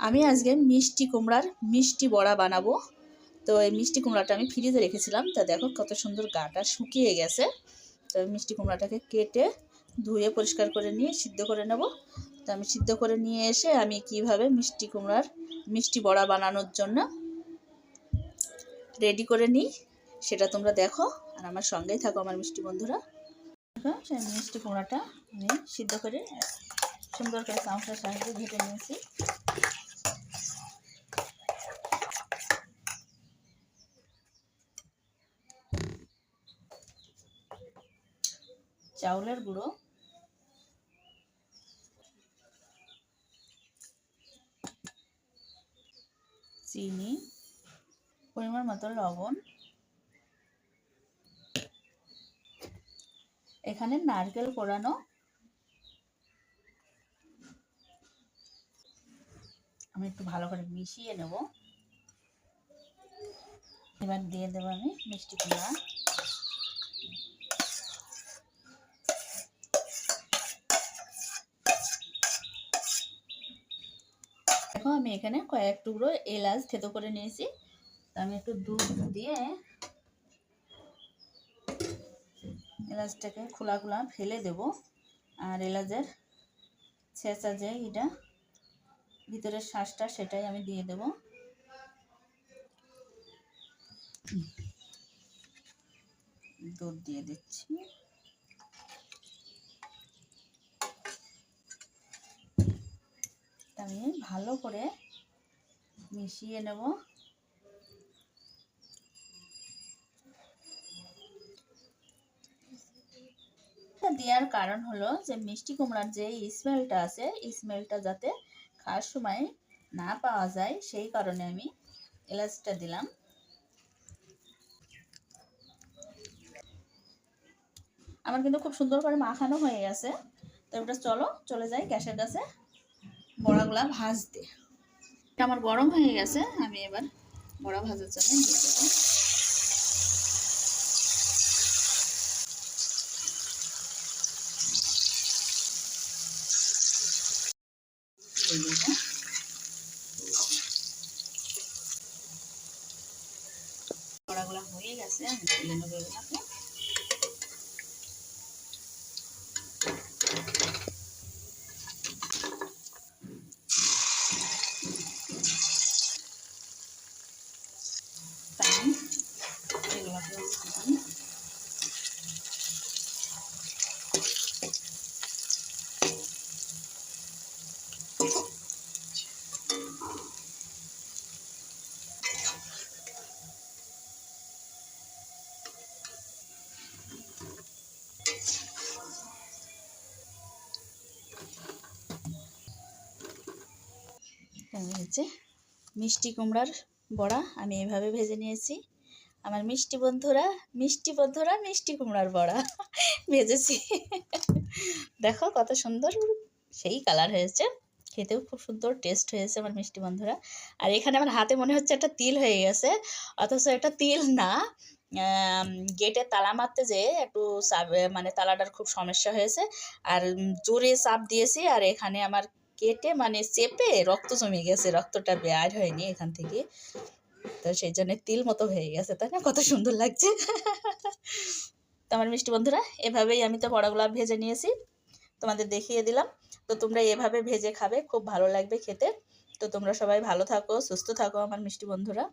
আমি আজকে মিষ্টি কুমড়ার মিষ্টি বড়া বানাবো। তো এই মিষ্টি কুমড়াটা আমি ফ্রিজে রেখেছিলাম। তা দেখো কত সুন্দর গাটা শুকিয়ে গেছে। তো মিষ্টি কুমড়াটাকে কেটে ধুয়ে পরিষ্কার করে নিয়ে সিদ্ধ করে নেব। তো আমি সিদ্ধ করে নিয়ে এসে আমি কীভাবে মিষ্টি কুমড়ার মিষ্টি বড়া বানানোর জন্য রেডি করে নিই, সেটা তোমরা দেখো। আর আমার সঙ্গেই থাকো আমার মিষ্টি বন্ধুরা। সেই মিষ্টি কুমড়াটা আমি সিদ্ধ করে সুন্দর করে চামচের সাহায্যে ঘেটে নিয়েছি। চাউলের গুঁড়ো। চিনি, পরিমাণ মতো লবণ। এখানে নারকেল কোড়ানো আমি একটু ভালো করে মিশিয়ে নেব। এবার দিয়ে দেবো আমি মিষ্টি কুমড়া। দেখো, আমি এখানে কয়েক টুকরো এলাচ থেতো করে নিয়েছি। তো আমি একটু দুধ দিয়ে এলাচটাকে খোলা খোলা ফেলে দেব। আর এলাচের ছেঁচা যে এটা, ভিতরের শ্বাসটা সেটাই আমি দিয়ে দেব। দুধ দিয়ে দিচ্ছি আমি ভালো করে মিশিয়ে নেব। দেওয়ার কারণ হলো যে মিষ্টি কুমড়ার যে স্মেলটা আছে স্মেলটা যাতে খাওয়ার সময় না পাওয়া যায়, সেই কারণে আমি এলাচটা দিলাম। আমার কিন্তু খুব সুন্দর করে মাখানো হয়ে গেছে। তো ওটা চলো, চলে যাই গ্যাসের কাছে। বড়াগুলা ভাজতে। আমার গরম হয়ে গেছে, আমি এবার বড়া ভাজার জন্য দিয়ে দেবো। বড়াগুলা হয়ে গেছে, আমি তুলে নেব এগুলাকে দিই হচ্ছে মিষ্টি কুমড়ার বড়া আমি এভাবে ভেজে নিয়েছি। আমার মিষ্টি বন্ধুরা মিষ্টি বন্ধুরা, মিষ্টি কুমড়ার বড়া ভেজেছি। দেখো কত সুন্দর, সেই কালার হয়েছে। খেতেও খুব সুন্দর টেস্ট হয়েছে আমার মিষ্টি বন্ধুরা। আর এখানে আমার হাতে মনে হচ্ছে একটা তিল হয়ে গেছে, অথচ এটা তিল না। গেটে তালা মারতে যেয়ে একটু চাপ মানে তালাটার খুব সমস্যা হয়েছে। আর জোরে চাপ দিয়েছি, আর এখানে আমার কেটে মানে চেপে রক্ত জমে গেছে, রক্তটা বের হয়নি এখান থেকে। তো সেই জন্য তিল মতো হয়ে গেছে, তাই না? কত সুন্দর লাগছে। তো আমার মিষ্টি বন্ধুরা, এভাবেই আমি তো বড়াগুলা ভেজে নিয়েছি, তোমাদের দেখিয়ে দিলাম। তো তোমরা এভাবে ভেজে খাবে, খুব ভালো লাগবে খেতে। তো তোমরা সবাই ভালো থাকো, সুস্থ থাকো আমার মিষ্টি বন্ধুরা।